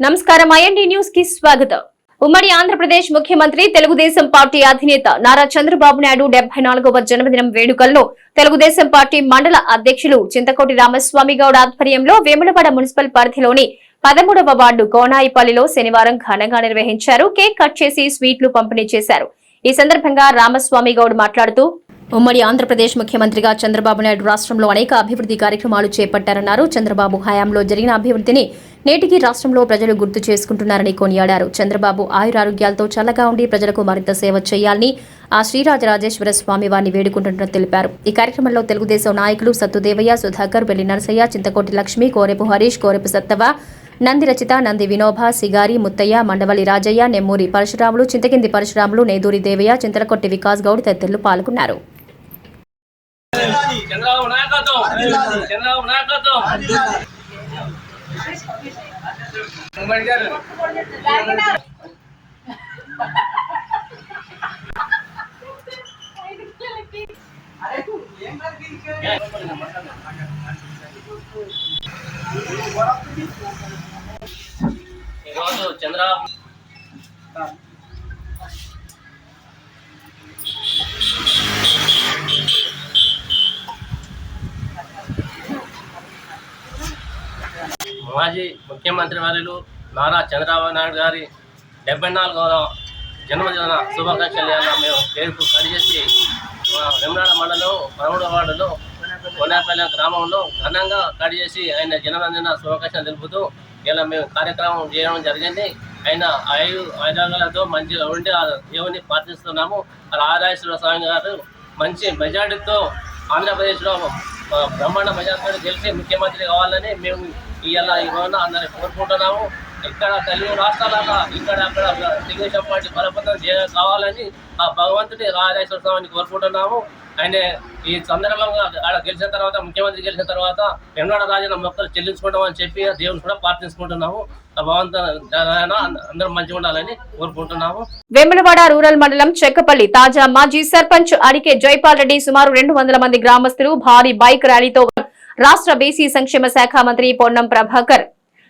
నమస్కారం. ఐఎన్డి న్యూస్కి స్వాగతం. ఉమ్మడి ఆంధ్రప్రదేశ్ ముఖ్యమంత్రి తెలుగుదేశం పార్టీ అధినేత నారా చంద్రబాబు నాయుడు డెబ్బై నాలుగవ జన్మదినం వేడుకల్లో తెలుగుదేశం పార్టీ మండల అధ్యక్షులు చింతకోటి రామస్వామి గౌడ్ ఆధ్వర్యంలో వేములవాడ మున్సిపల్ పరిధిలోని పదమూడవ వార్డు కోనాయిపల్లిలో శనివారం ఘనంగా నిర్వహించారు. కేక్ కట్ చేసి స్వీట్లు పంపిణీ చేశారు. ఈ సందర్భంగా రామస్వామి గౌడ్ మాట్లాడుతూ ఉమ్మడి ఆంధ్రప్రదేశ్ ముఖ్యమంత్రిగా చంద్రబాబు నాయుడు రాష్ట్రంలో అనేక అభివృద్ధి కార్యక్రమాలు చేపట్టారన్నారు. చంద్రబాబు హయాంలో జరిగిన అభివృద్ధిని నేటికి రాష్ట్రంలో ప్రజలు గుర్తు చేసుకుంటున్నారని కొనియాడారు. చంద్రబాబు ఆయురారోగ్యాలతో చల్లగా ఉండి ప్రజలకు మరింత సేవ చేయాలని ఆ శ్రీరాజరాజేశ్వర స్వామి వారిని వేడుకుంటున్నట్టు తెలిపారు. ఈ కార్యక్రమంలో తెలుగుదేశం నాయకులు సత్తుదేవయ్య సుధాకర్ వెల్లి నరసయ్య చింతకోటి లక్ష్మి కోరెపు హరీష్ కోరెపు సత్తవ నంది రచిత నంది వినోభ సిగారి ముత్తయ్య మండవలి రాజయ్య నెమ్మూరి పరశురాములు చింతకింది పరశురాములు నేదూరి దేవయ్య చింతలకొట్టి వికాస్ గౌడ్ తదితరులు పాల్గొన్నారు. చంద్రబాబు నాయకత్వం చంద్రబాబు నాయకత్వం ఉమ్మడి గారు ఈరోజు చంద్రబాబు మాజీ ముఖ్యమంత్రి వర్యులు నారా చంద్రబాబు నాయుడు గారి డెబ్బై నాలుగవ జన్మదిన శుభాకాంక్షలు మేము పేరుకు కడిచేసి వెమ్రాడ మండలం పదమూడవ వార్డులో కొనేపల్లి గ్రామంలో ఘనంగా కడిచేసి ఆయన జన్మదిన శుభాకాంక్షలు తెలుపుతూ ఇలా మేము కార్యక్రమం చేయడం జరిగింది. ఆయన ఆయు ఆయుధాలతో మంచిగా ఉండి ఆ దేవుని ప్రార్థిస్తున్నాము. అలా ఆదాయేశ్వర స్వామి గారు మంచి మెజార్టీతో ఆంధ్రప్రదేశ్లో బ్రహ్మాండ మెజార్టీతో గెలిచి ముఖ్యమంత్రి కావాలని మేము ఇవాళ ఈ రోజున అందరిని కోరుకుంటున్నాము. ఇక్కడ తెలుగు రాష్ట్రాలలో ఇక్కడ అక్కడ తెలుగుదేశం పార్టీ బలపతం చేయ కావాలని ఆ భగవంతుడి రాజేశ్వర స్వామిని కోరుకుంటున్నాము. ఆయన ఈ సందర్భంగా ఆడ గెలిచిన తర్వాత ముఖ్యమంత్రి గెలిచిన తర్వాత వెంకట రాజన మొక్కలు చెల్లించుకుంటామని చెప్పి దేవుని కూడా ప్రార్థించుకుంటున్నాము. ఆ అందరం మంచిగా ఉండాలని కోరుకుంటున్నాము. రూరల్ మండలం చెక్కపల్లి తాజా మాజీ సర్పంచ్ అడికే జైపాల్ రెడ్డి సుమారు రెండు వందల మంది గ్రామస్తులు భారీ బైక్ ర్యాలీతో రాష్ట్ర బీసీ సంక్షేమ శాఖ మంత్రి పొన్నం ప్రభాకర్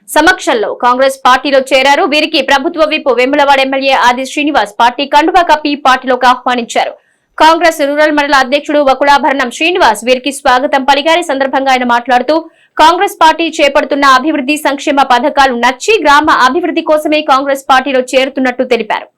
సమక్షంలో కాంగ్రెస్ పార్టీలో చేరారు. వీరికి ప్రభుత్వ విప్ వేములవాడ ఎమ్మెల్యే ఆది శ్రీనివాస్ పార్టీ కండువా కప్పి పార్టీలోకి ఆహ్వానించారు. కాంగ్రెస్ రూరల్ మండల అధ్యక్షుడు వకుళాభరణం శ్రీనివాస్ వీరికి స్వాగతం పలికారి. సందర్భంగా ఆయన మాట్లాడుతూ కాంగ్రెస్ పార్టీ చేపడుతున్న అభివృద్ధి సంక్షేమ పథకాలు నచ్చి గ్రామ అభివృద్ధి కోసమే కాంగ్రెస్ పార్టీలో చేరుతున్నట్టు తెలిపారు.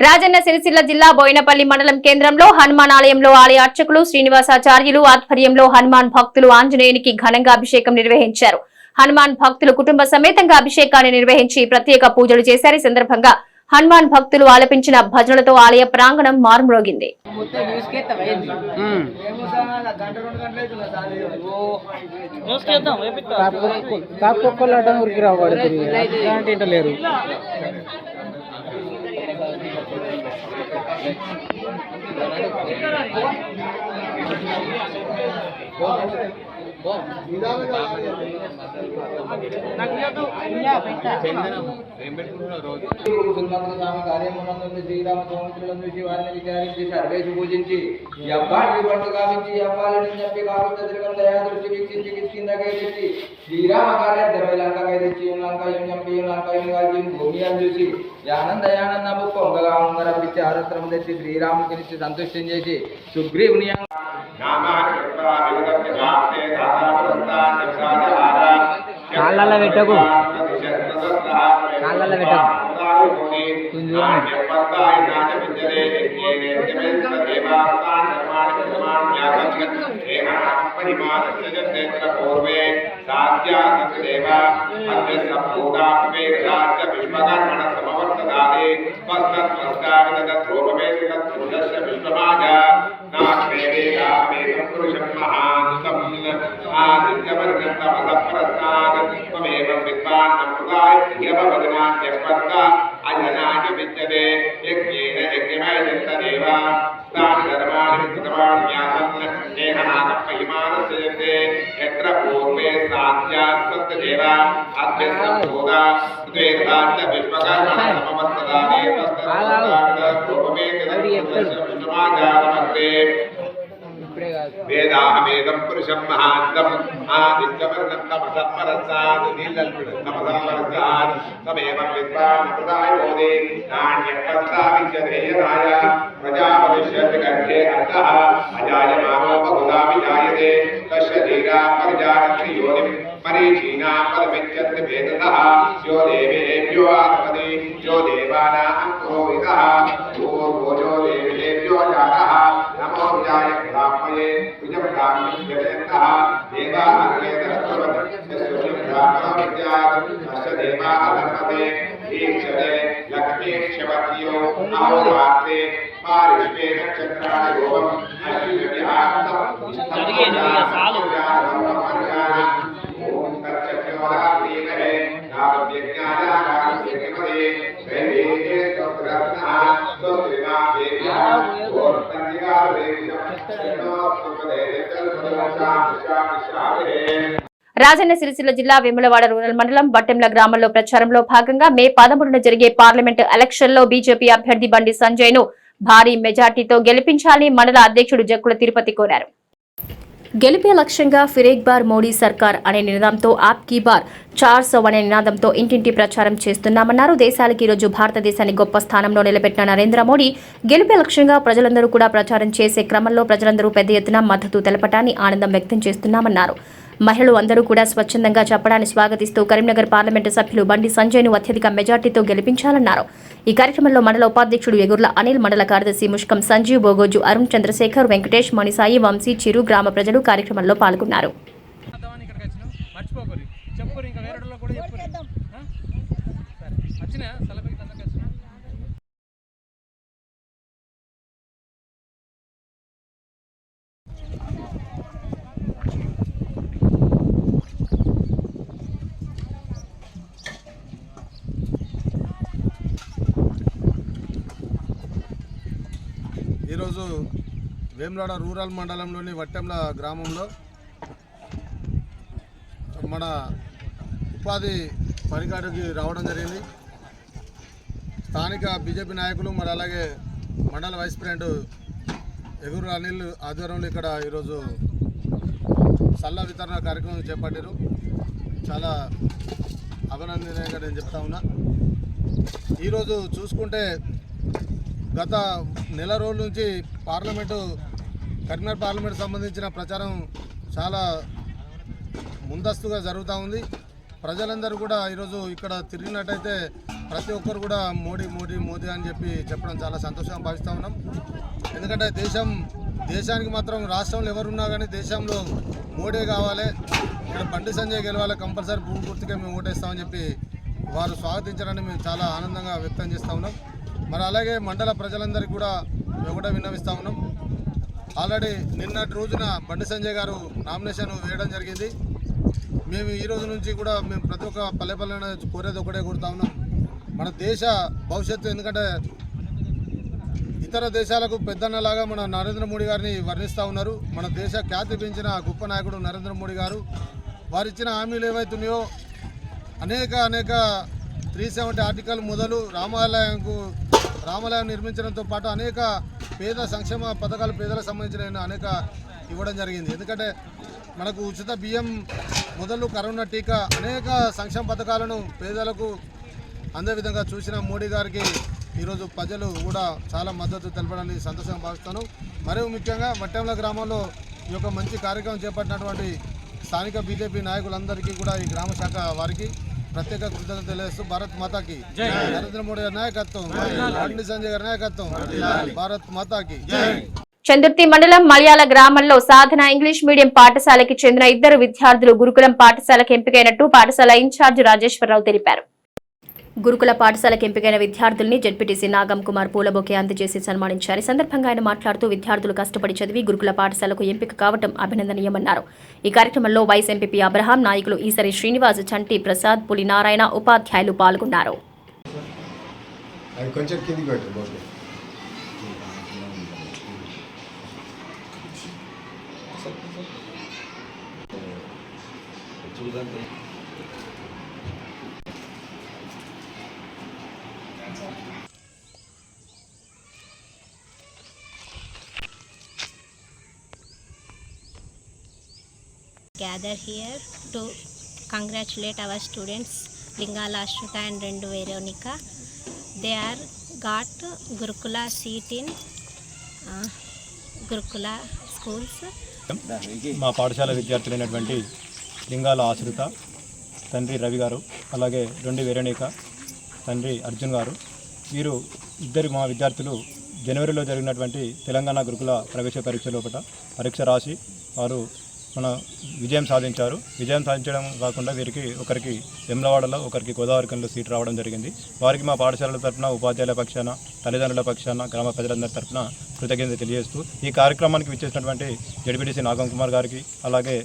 రాజన్న సిరిసిల్ల జిల్లా బోయినపల్లి మండలం కేంద్రంలో హనుమాన్ ఆలయంలో ఆలయ అర్చకులు శ్రీనివాసాచార్యులు ఆధ్వర్యంలో హనుమాన్ భక్తులు ఆంజనేయునికి ఘనంగా అభిషేకం నిర్వహించారు. హనుమాన్ భక్తులు కుటుంబ సమేతంగా అభిషేకాన్ని నిర్వహించి ప్రత్యేక పూజలు చేశారు. ఈ సందర్భంగా హనుమాన్ భక్తులు ఆలపించిన భజనలతో ఆలయ ప్రాంగణం మారుమ్రోగింది. మొత్తం శ్రీరామ సముద్రులను చూసి వారిని విచారించి సర్వేసి పూజించి అబ్బాయి పండు గావించి చెప్పి కాకుండా దయా దృష్టి వీక్షించి కిష్కిందకై తెచ్చి శ్రీరామ కార్యార్థమై లంకకై తెచ్చి లంకయం చంపి లంకయం కాల్చి భూమి అని చూసి యానంద యానందము పొంగగా ఉంగరపించి ఆరత్రం తెచ్చి శ్రీరామునికి సంతుష్టం చేసి సుగ్రీవుని కాళ్ళల్లో పెట్టకు. కాళ్ళల్లో పెట్టకు. भूमि नाट्य पत्ता नाट्य विद्यते यज्ञेन यज्ञमेन तदेवास्तान धर्माण धर्माण यागम एवं परिमाण सजत नेत्र पूर्वे सात्या सदेवा अद्य सभोगापे राज्य विश्वकर्मण समवर्तदादे पस्तत् पस्ताविन तत्रोपमेति तत्पुरुषस्य विश्वमाजा नाग्नेवे कामेतम् पुरुषम् महान्तम् आदित्यवर्गम् तपसः प्रस्तात् त्वमेवम् विद्वान् अमृताय यववदनाद्यपर्ता మహాంతం ఆదిత్యవర్గం తమసత్పరస్సాద్ నీలల్పిడస్తమసత్పరస్సాద్ తమేవం విద్వాన్ ప్రదాయోదే నాణ్యపస్తావిద్యధేయరాయ ప్రజాపతిష్యతి గర్భే అర్థః అజాయమానో విజాయతే తస్య ధీరా పరిజానతి యోనిం యో దేవేభ్యో ఆత్మది యో దేవానాం పూర్వో యో దేవేభ్యో నమో విజాయ బ్రాహ్మణే देवताः देवाः केतस्तुवन् यस्तुभिर्धात्मा विद्यात् तस्य देवाः धर्मते ईक्षते लक्ष्मीक्षवत्यो नवरात्रे पारिष्मे नक्षत्राणि गोपम् अश्विनविहान्तम् ॐ तच्चक्षोरात्रीकरे नामज्ञानाकाङ्क्षे स्वस्त्रिमाः రాజన్న సిరిసిల్ల జిల్లా వేములవాడ రూరల్ మండలం బట్టెంల గ్రామంలో ప్రచారంలో భాగంగా మే పదమూడున జరిగే పార్లమెంటు ఎలక్షన్లో బీజేపీ అభ్యర్థి బండి సంజయ్ను భారీ మెజార్టీతో గెలిపించాలని మండల అధ్యక్షుడు జక్కుల తిరుపతి కోరారు. గెలిపే లక్ష్యంగా ఫిరేక్ బార్ మోడీ సర్కార్ అనే నినాదంతో ఆప్ కీ బార్ చార్సో అనే నినాదంతో ఇంటింటి ప్రచారం చేస్తున్నామన్నారు. దేశాలకు ఈరోజు భారతదేశాన్ని గొప్ప స్థానంలో నిలబెట్టిన నరేంద్ర మోడీ గెలిపే లక్ష్యంగా ప్రజలందరూ కూడా ప్రచారం చేసే క్రమంలో ప్రజలందరూ పెద్ద ఎత్తున మద్దతు తెలపటాన్ని ఆనందం వ్యక్తం చేస్తున్నామన్నారు. మహిళలు అందరూ కూడా స్వచ్ఛందంగా చెప్పడాన్ని స్వాగతిస్తూ కరీంనగర్ పార్లమెంటు సభ్యులు బండి సంజయ్ను అత్యధిక మెజార్టీతో గెలిపించాలన్నారు. ఈ కార్యక్రమంలో మండల ఉపాధ్యక్షుడు ఎగుర్ల అనిల్ మండల కార్యదర్శి ముష్కం సంజీవ్ బోగోజు అరుణ్ చంద్రశేఖర్ వెంకటేష్ మణిసాయి వంశీ చిరు గ్రామ ప్రజలు కార్యక్రమంలో పాల్గొన్నారు. మర్చిపోకరి. చెప్పుకోరు ఇంకా వేరే కూడా చెప్పుకోరు. వచ్చినా? ఈరోజు వేములాడ రూరల్ మండలంలోని వట్టెంల గ్రామంలో మన ఉపాధి పనికాడికి రావడం జరిగింది. స్థానిక బీజేపీ నాయకులు మరి అలాగే మండల వైస్ ప్రెసిడెంట్ ఎగురు అనిల్ ఆధ్వర్యంలో ఇక్కడ ఈరోజు సల్ల వితరణ కార్యక్రమం చేపట్టారు. చాలా అభినందనీయంగా నేను చెప్తా ఉన్నా. ఈరోజు చూసుకుంటే గత నెల రోజుల నుంచి పార్లమెంటు కరీంనగర్ పార్లమెంట్ సంబంధించిన ప్రచారం చాలా ముందస్తుగా జరుగుతూ ఉంది. ప్రజలందరూ కూడా ఈరోజు ఇక్కడ తిరిగినట్టయితే ప్రతి ఒక్కరు కూడా మోడీ మోడీ మోదీ అని చెప్పి చెప్పడం చాలా సంతోషంగా భావిస్తూ ఉన్నాం. ఎందుకంటే దేశం దేశానికి మాత్రం రాష్ట్రంలో ఎవరున్నా కానీ దేశంలో మోడీ కావాలి. ఇక్కడ బండి సంజయ్ గెలవాలి కంపల్సరీ భూమి గుర్తుకే మేము ఓటేస్తామని చెప్పి వారు స్వాగతించారని మేము చాలా ఆనందంగా వ్యక్తం చేస్తూ ఉన్నాం. మరి అలాగే మండల ప్రజలందరికీ కూడా మేము కూడా విన్నవిస్తూ ఉన్నాం. ఆల్రెడీ నిన్నటి రోజున బండి సంజయ్ గారు నామినేషన్ వేయడం జరిగింది. మేము ఈ రోజు నుంచి కూడా మేము ప్రతి ఒక్క పల్లె పల్లెన కోరేది ఒకటే కోరుతా ఉన్నాం. మన దేశ భవిష్యత్తు ఎందుకంటే ఇతర దేశాలకు పెద్దన్నలాగా మన నరేంద్ర మోడీ గారిని వర్ణిస్తూ ఉన్నారు. మన దేశ ఖ్యాతి పెంచిన గొప్ప నాయకుడు నరేంద్ర మోడీ గారు. వారిచ్చిన హామీలు ఏవైతున్నాయో అనేక అనేక త్రీ సెవెంటీ ఆర్టికల్ మొదలు రామాలయంకు రామాలయం నిర్మించడంతో పాటు అనేక పేద సంక్షేమ పథకాలు పేదలకు సంబంధించిన అనేక ఇవ్వడం జరిగింది. ఎందుకంటే మనకు ఉచిత బియ్యం మొదలు కరోనా టీకా అనేక సంక్షేమ పథకాలను పేదలకు అందే విధంగా చూసిన మోడీ గారికి ఈరోజు ప్రజలు కూడా చాలా మద్దతు తెలపడానికి సంతోషంగా భావిస్తాను మరియు ముఖ్యంగా మట్టెంల గ్రామంలో ఈ యొక్క మంచి కార్యక్రమం చేపట్టినటువంటి స్థానిక బీజేపీ నాయకులందరికీ కూడా ఈ గ్రామ శాఖ వారికి ప్రత్యేక కృతజ్ఞత తెలియజేస్తూ భారత్ మాతాకి. నరేంద్ర మోడీ గారి నాయకత్వం. బండి సంజయ్ గారి నాయకత్వం. భారత్ మాతాకి. చందుర్తి మండలం మలయాళ గ్రామంలో సాధన ఇంగ్లీష్ మీడియం పాఠశాలకి చెందిన ఇద్దరు విద్యార్థులు గురుకులం పాఠశాలకు ఎంపికైనట్టు పాఠశాల ఇన్ఛార్జ్ రాజేశ్వరరావు తెలిపారు. గురుకుల పాఠశాలకు ఎంపికైన విద్యార్థుల్ని జడ్పీటీసీ నాగం కుమార్ పూలబొకే అందజేసి సన్మానించారు. ఈ సందర్భంగా ఆయన మాట్లాడుతూ విద్యార్థులు కష్టపడి చదివి గురుకుల పాఠశాలకు ఎంపిక కావటం అభినందనీయమన్నారు. ఈ కార్యక్రమంలో వైస్ ఎంపీపీ అబ్రహాం నాయకులు ఈసరి శ్రీనివాస్ చంటి ప్రసాద్ పులి నారాయణ ఉపాధ్యాయులు పాల్గొన్నారు. అది gather here to congratulate our students Lingala Ashwatha and రెండు వేరోనిక దే ఆర్ ఘాట్ గురుకుల సీట్ ఇన్ గురుకుల స్కూల్స్ మా పాఠశాల విద్యార్థులైనటువంటి లింగాల ఆశ్రిత తండ్రి రవి గారు అలాగే రెండు వేరేక తండ్రి అర్జున్ గారు మీరు ఇద్దరు మా విద్యార్థులు జనవరిలో జరిగినటువంటి తెలంగాణ గురుకుల ప్రవేశ పరీక్ష లోపల పరీక్ష రాసి వారు మన విజయం సాధించారు. విజయం సాధించడం కాకుండా వీరికి ఒకరికి వెమ్లవాడలో ఒకరికి గోదావరికంలో సీట్ రావడం జరిగింది. వారికి మా పాఠశాలల తరఫున ఉపాధ్యాయుల పక్షాన తల్లిదండ్రుల పక్షాన గ్రామ ప్రజలందరి తరఫున కృతజ్ఞత తెలియజేస్తూ ఈ కార్యక్రమానికి విచ్చేసినటువంటి జడ్పీటీసీ నాగం కుమార్ గారికి అలాగే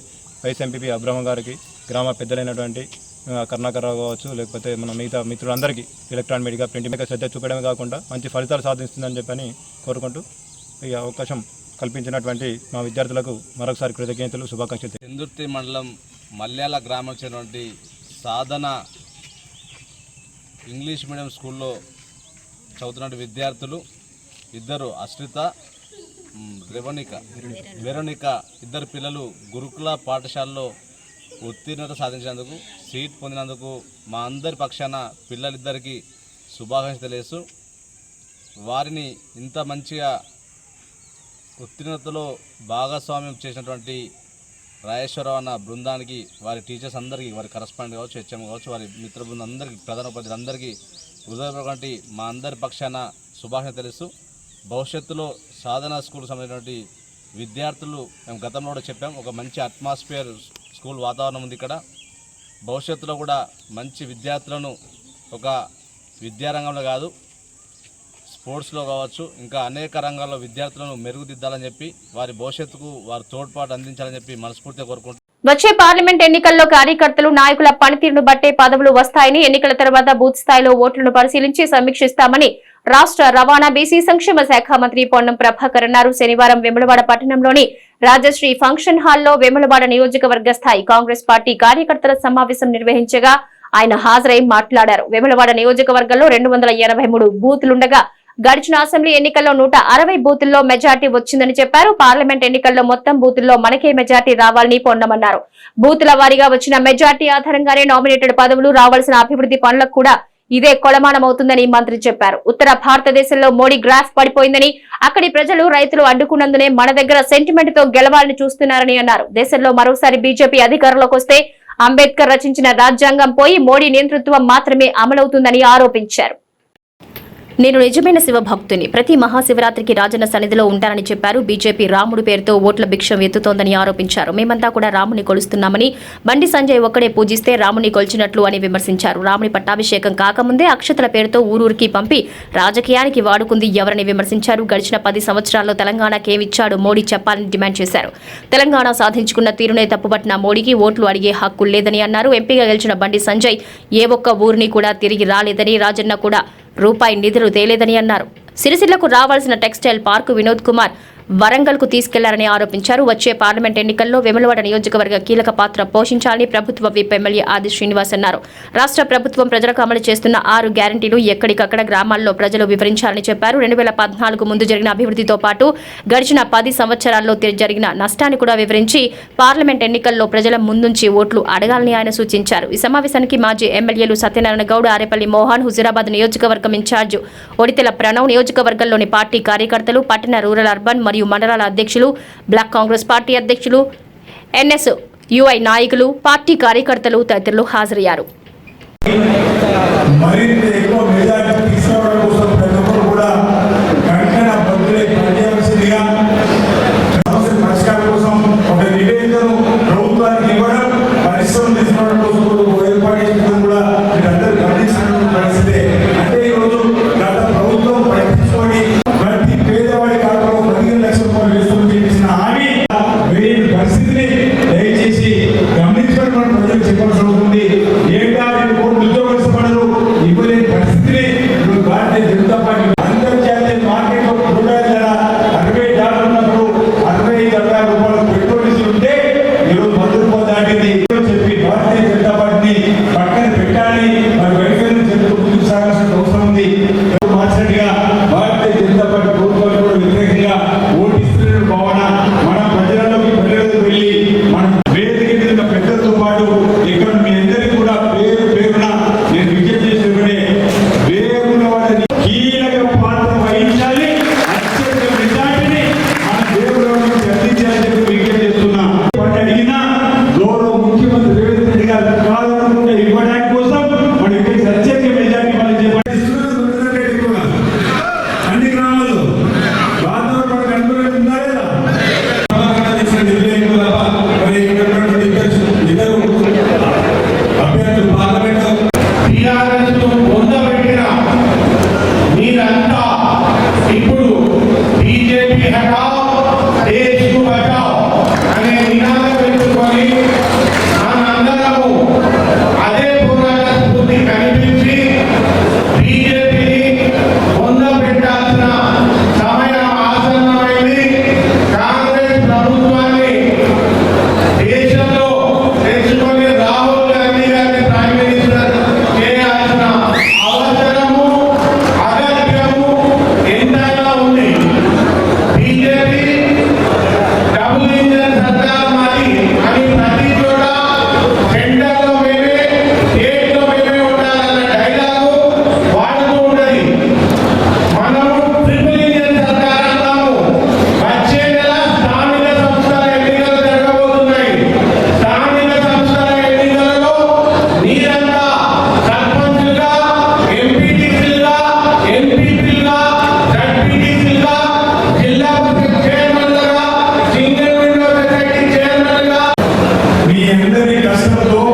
వైస్ ఎంపీపీ అబ్రహం గారికి గ్రామ పెద్దలైనటువంటి ఆ, కావచ్చు లేకపోతే మన మిగతా మిత్రులందరికీ ఎలక్ట్రానిక్ మీడియా ప్రింట్ మీద శ్రద్ధ చూపడమే కాకుండా మంచి ఫలితాలు సాధిస్తుందని చెప్పని కోరుకుంటూ ఈ అవకాశం కల్పించినటువంటి మా విద్యార్థులకు మరొకసారి కృతజ్ఞతలు శుభాకాంక్షలు తెలియ- చందుర్తి మండలం మల్యాల గ్రామం వచ్చినటువంటి సాధన ఇంగ్లీష్ మీడియం స్కూల్లో చదువుతున్న విద్యార్థులు ఇద్దరు అశ్రిత మ్, రెవనిక వెరోనిక ఇద్దరు పిల్లలు గురుకుల పాఠశాలలో ఉత్తీర్ణత సాధించినందుకు సీట్ పొందినందుకు మా అందరి పక్షాన పిల్లలిద్దరికీ శుభాకాంక్షలు తెలియజేస్తూ వారిని ఇంత మంచిగా ఉత్తీర్ణతలో భాగస్వామ్యం చేసినటువంటి రాజేశ్వరరావు అన్న బృందానికి వారి టీచర్స్ అందరికీ వారి కరస్పాండెంట్ కావచ్చు హెచ్ఎం కావచ్చు వారి మిత్ర బృందం అందరికీ ప్రధాన ఉపాధ్యులందరికీ హృదయపూర్వకంటి మా అందరి పక్షాన శుభాషణ తెలుస్తూ భవిష్యత్తులో సాధన స్కూల్ సంబంధించినటువంటి విద్యార్థులు మేము గతంలో కూడా చెప్పాం ఒక మంచి అట్మాస్ఫియర్ స్కూల్ వాతావరణం ఉంది ఇక్కడ. భవిష్యత్తులో కూడా మంచి విద్యార్థులను ఒక విద్యారంగంలో కాదు స్పోర్ట్స్లో కావచ్చు ఇంకా అనేక రంగాల్లో విద్యార్థులను మెరుగుదిద్దాలని చెప్పి వారి భవిష్యత్తుకు వారి తోడ్పాటు అందించాలని చెప్పి మనస్ఫూర్తిగా కోరుకుంటున్నాను వచ్చే పార్లమెంట్ ఎన్నికల్లో కార్యకర్తలు నాయకుల పనితీరును బట్టే పదవులు వస్తాయని ఎన్నికల తర్వాత బూత్ స్థాయిలో ఓట్లను పరిశీలించి సమీక్షిస్తామని రాష్ట్ర రవాణా బీసీ సంక్షేమ శాఖ మంత్రి పొన్నం ప్రభాకర్ అన్నారు. శనివారం వెములవాడ పట్టణంలోని రాజశ్రీ ఫంక్షన్ హాల్లో వెములవాడ నియోజకవర్గ స్థాయి కాంగ్రెస్ పార్టీ కార్యకర్తల సమావేశం నిర్వహించగా ఆయన హాజరై మాట్లాడారు. వెములవాడ నియోజకవర్గంలో రెండు వందల ఎనభై మూడు గడిచిన అసెంబ్లీ ఎన్నికల్లో నూట అరవై బూతుల్లో మెజార్టీ వచ్చిందని చెప్పారు. పార్లమెంట్ ఎన్నికల్లో మొత్తం బూతుల్లో మనకే మెజార్టీ రావాలని పొందమన్నారు. బూతుల వారీగా వచ్చిన మెజార్టీ ఆధారంగానే నామినేటెడ్ పదవులు రావాల్సిన అభివృద్ధి పనులకు కూడా ఇదే కొలమానమవుతుందని మంత్రి చెప్పారు. ఉత్తర భారతదేశంలో మోడీ గ్రాఫ్ పడిపోయిందని అక్కడి ప్రజలు రైతులు అడ్డుకున్నందునే మన దగ్గర సెంటిమెంట్తో గెలవాలని చూస్తున్నారని అన్నారు. దేశంలో మరోసారి బీజేపీ అధికారంలోకి వస్తే అంబేద్కర్ రచించిన రాజ్యాంగం పోయి మోడీ నేతృత్వం మాత్రమే అమలవుతుందని ఆరోపించారు. నేను నిజమైన శివభక్తుని. ప్రతి మహాశివరాత్రికి రాజన్న సన్నిధిలో ఉంటానని చెప్పారు. బీజేపీ రాముడు పేరుతో ఓట్ల భిక్షం ఎత్తుతోందని ఆరోపించారు. మేమంతా కూడా రాముని కొలుస్తున్నామని బండి సంజయ్ ఒక్కడే పూజిస్తే రాముని కొలిచినట్లు అని విమర్శించారు. రాముని పట్టాభిషేకం కాకముందే అక్షతల పేరుతో ఊరూరికి పంపి రాజకీయానికి వాడుకుంది ఎవరని విమర్శించారు. గడిచిన పది సంవత్సరాల్లో తెలంగాణకి ఏమిచ్చాడు మోడీ చెప్పాలని డిమాండ్ చేశారు. తెలంగాణ సాధించుకున్న తీరునే తప్పుపట్టిన మోడీకి ఓట్లు అడిగే హక్కు లేదని అన్నారు. ఎంపీగా గెలిచిన బండి సంజయ్ ఏ ఒక్క ఊరిని కూడా తిరిగి రాలేదని రాజన్న కూడా రూపాయి నిధులు తేలేదని అన్నారు. సిరిసిల్లకు రావాల్సిన టెక్స్టైల్ పార్కు వినోద్ కుమార్ వరంగల్కు తీసుకెళ్ళారని ఆరోపించారు. వచ్చే పార్లమెంట్ ఎన్నికల్లో వెములవాడ నియోజకవర్గ కీలక పాత్ర పోషించాలని ప్రభుత్వ విప్ ఎమ్మెల్యే ఆది శ్రీనివాస్ అన్నారు. రాష్ట్ర ప్రభుత్వం ప్రజలకు అమలు చేస్తున్న ఆరు గ్యారంటీలు ఎక్కడికక్కడ గ్రామాల్లో ప్రజలు వివరించాలని చెప్పారు. రెండు వేల పద్నాలుగు ముందు జరిగిన అభివృద్ధితో పాటు గడిచిన పది సంవత్సరాల్లో జరిగిన నష్టాన్ని కూడా వివరించి పార్లమెంట్ ఎన్నికల్లో ప్రజల ముందుంచి ఓట్లు అడగాలని ఆయన సూచించారు. ఈ సమావేశానికి మాజీ ఎమ్మెల్యేలు సత్యనారాయణ గౌడ్ ఆరేపల్లి మోహన్ హుజురాబాద్ నియోజకవర్గం ఇన్ఛార్జ్ ఒడితెల ప్రణవ్ నియోజకవర్గంలోని పార్టీ కార్యకర్తలు పట్టణ రూరల్ అర్బన్ మరియు మండలాల అధ్యక్షులు బ్లాక్ కాంగ్రెస్ పార్టీ అధ్యక్షులు ఎన్ఎస్ యుఐ నాయకులు పార్టీ కార్యకర్తలు తదితరులు హాజరయ్యారు. apresentou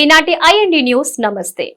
ఇవి నాటి ఐఎన్డి న్యూస్. నమస్తే.